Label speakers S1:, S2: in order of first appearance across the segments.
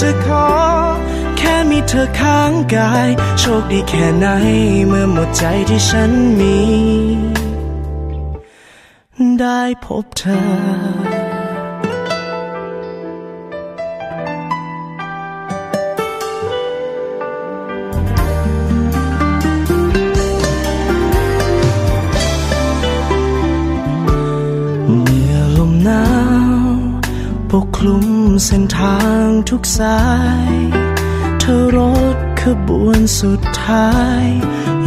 S1: จะขอ แค่มีเธอข้างกาย โชคดีแค่ไหน เมื่อหมดใจที่ฉันมี ได้พบเธอเมื่อลมหนาวปกคลุม เส้นทางทุกสาย เธอรถขบวนสุดท้าย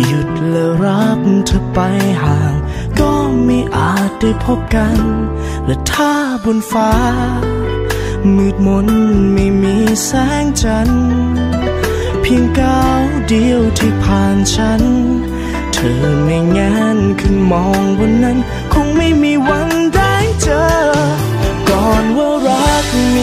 S1: หยุดและรับเธอไปห่าง ก็ไม่อาจได้พบกัน และถ้าบนฟ้า มืดมนไม่มีแสงจันทร์เพียงก้าวเดียวที่ผ่านฉัน เธอไม่งานขึ้นมองบนนั้น คงไม่มีวันได้เจอ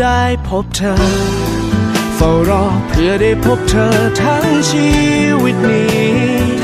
S1: ได้พบเธอ เฝ้ารอเพื่อได้พบเธอทั้งชีวิตนี้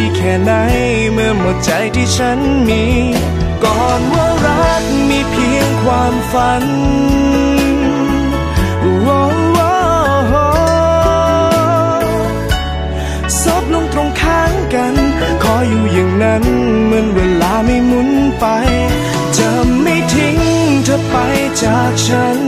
S1: ดีแค่ไหน เมื่อหมดใจที่ฉันมี ก่อนว่ารักมีเพียงความฝันโอ้โอ้โอ้ซบลงตรงข้างกัน ขออยู่อย่างนั้น เหมือนเวลาไม่หมุนไป จะไม่ทิ้งเธอไปจากฉัน